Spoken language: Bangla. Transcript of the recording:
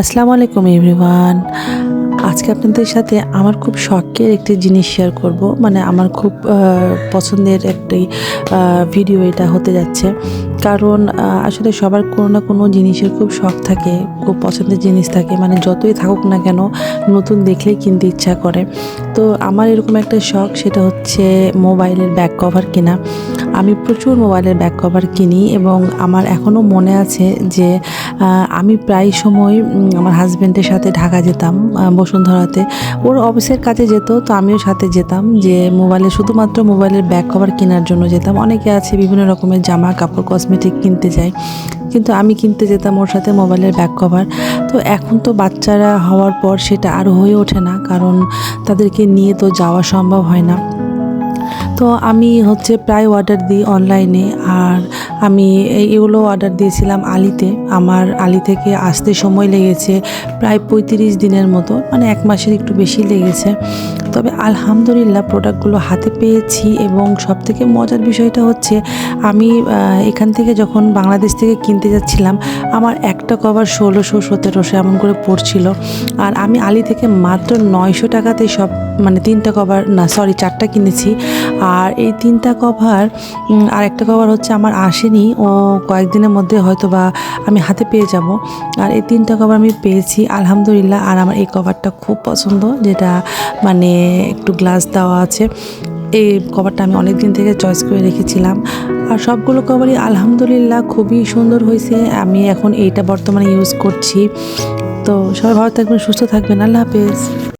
আসসালামু আলাইকুম, এভরিওয়ান। আজকে আপনাদের সাথে আমার খুব শখের একটি জিনিস শেয়ার করব। মানে আমার খুব পছন্দের একটি ভিডিও এটা হতে যাচ্ছে। কারণ আসলে সবার কোনো না কোনো জিনিসের খুব শখ থাকে, খুব পছন্দের জিনিস থাকে। মানে যতই থাকুক না কেন, নতুন দেখলেই কিনতে ইচ্ছা করে। তো আমার এরকম একটা শখ, সেটা হচ্ছে মোবাইলের ব্যাক কভার কেনা। আমি প্রচুর মোবাইলের ব্যাক কভার কিনি এবং আমার এখনও মনে আছে যে আমি প্রায় সময় আমার হাজব্যান্ডের সাথে ঢাকা যেতাম বসুন্ধরাতে। ওর অফিসের কাজে যেত, তো আমিও সাথে যেতাম যে, মোবাইলে শুধুমাত্র মোবাইলের ব্যাক কভার কেনার জন্য যেতাম। অনেকে আছে বিভিন্ন রকমের জামা, কাপড় কসমেটিক কিনতে যায়, কিন্তু আমি কিনতে যেতাম ওর সাথে মোবাইলের ব্যাক কভার তো এখন তো বাচ্চারা হওয়ার পর সেটা আর হয়ে ওঠে না, কারণ তাদেরকে নিয়ে তো যাওয়া সম্ভব হয় না। তো আমি হচ্ছে প্রায় অর্ডার দিই অনলাইনে আর আমি এগুলো অর্ডার দিয়েছিলাম আলিতে। আমার আলি থেকে আসতে সময় লেগেছে প্রায় পঁয়ত্রিশ দিনের মতো মানে এক মাসের একটু বেশি লেগেছে। তবে আলহামদুলিল্লাহ প্রোডাক্টগুলো হাতে পেয়েছি এবং সবথেকে মজার বিষয়টা হচ্ছে আমি এখান থেকে যখন বাংলাদেশ থেকে কিনতে যাচ্ছিলাম, আমার একটা কভার ষোলোশো সতেরোশো এমন করে পড়ছিল। আর আমি আলি থেকে মাত্র নয়শো টাকাতে সব মানে তিনটা কভার না সরি চারটা কিনেছি। আর এই তিনটা কভার আর একটা কভার হচ্ছে আমার আসেনি। ও কয়েকদিনের মধ্যে হয়তো বা আমি হাতে পেয়ে যাব। আর এই তিনটা কভার আমি পেয়েছি, আলহামদুলিল্লাহ। আর আমার এই কভারটা খুব পছন্দ, যেটা মানে একটু গ্লাস দেওয়া আছে। এই কভারটা আমি অনেক দিন থেকে চয়েস করে রেখেছিলাম। আর সবগুলো কভারই আলহামদুলিল্লাহ খুবই সুন্দর হয়েছে। আমি এখন এইটা বর্তমানে ইউজ করছি। তো সবাই ভালো থাকবেন, সুস্থ থাকবেন। আল্লাহ হাফেজ।